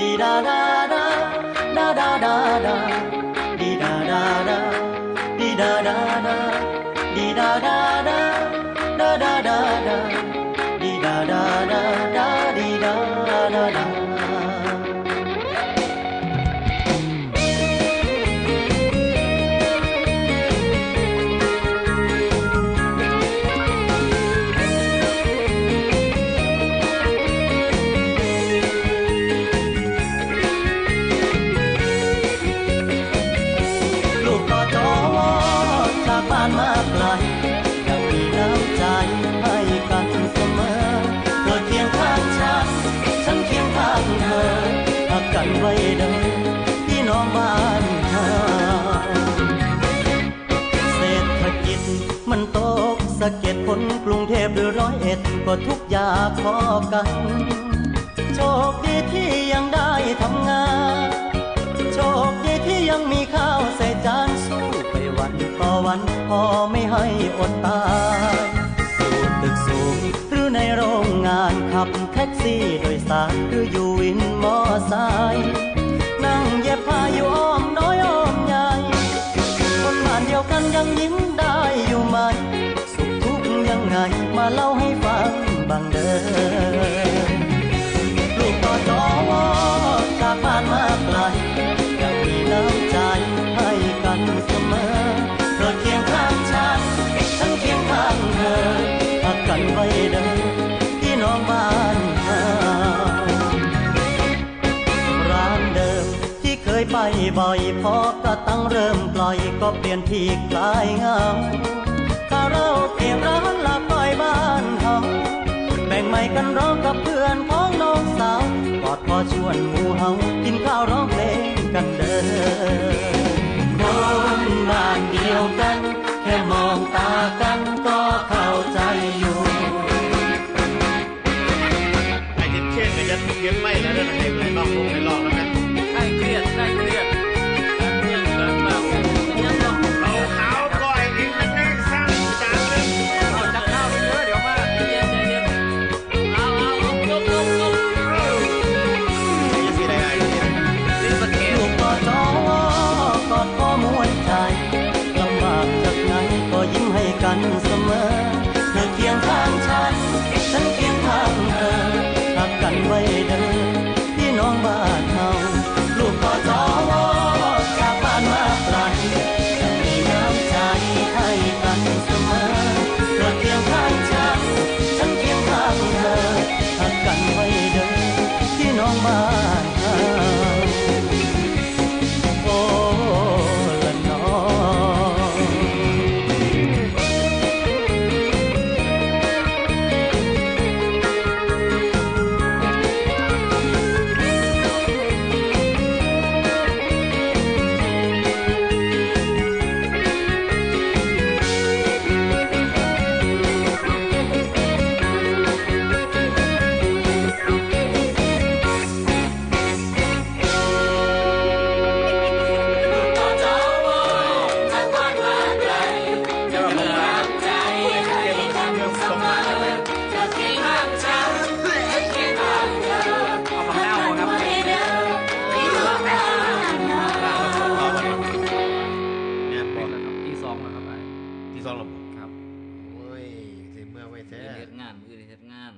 ดีดาดาดาดาดาดาดา สะเก็ดคนกรุงเทพหรือร้อยเอ็ดก็ทุกอย่างพอกัน โชคดีที่ยังได้ทำงาน โชคดีที่ยังมีข้าวใส่จานสู้ไปวันต่อวันพอไม่ให้อดตายสู่ตึกสูงหรือในโรงงานขับแท็กซี่โดยสารหรืออยู่วินมอไซค์นั่งเย็บผ้าอยู่อ้อมน้อยอ้อมใหญ่ คนบ้านเดียวกันยังยิ้มได้อยู่ไหมส ไง มาเล่าให้ฟังบางเด้อลูกต่อจอวอจากบ้านมาไกลยังมีน้ำใจให้กันเสมอเธอเคียงข้างฉันฉันเคียงข้างเธอหักกันไว้เด้อพี่น้องบ้านเธอร้านเดิมที่เคยไปบ่อยพอกระตั้งเริ่มปล่อยก็เปลี่ยนที่คลายเงา กันร้องกับเพื่อนของน้องสาวกอดพอชวนหมู่เฮากินข้าวร้องเพลงกันเด้อคนบ้านเดียวกัน แค่มองตากันก็เข้าใจอยู่ไอ้ที่เช่นก็จะเก็บไม่แล้วเรื่องให้ให้ลองลงให้ลองแล้วกันใครเครียดใครเครียด mar. เมื่อไว้แท้เฮ็ดงานมืออื่นเฮ็ดงาน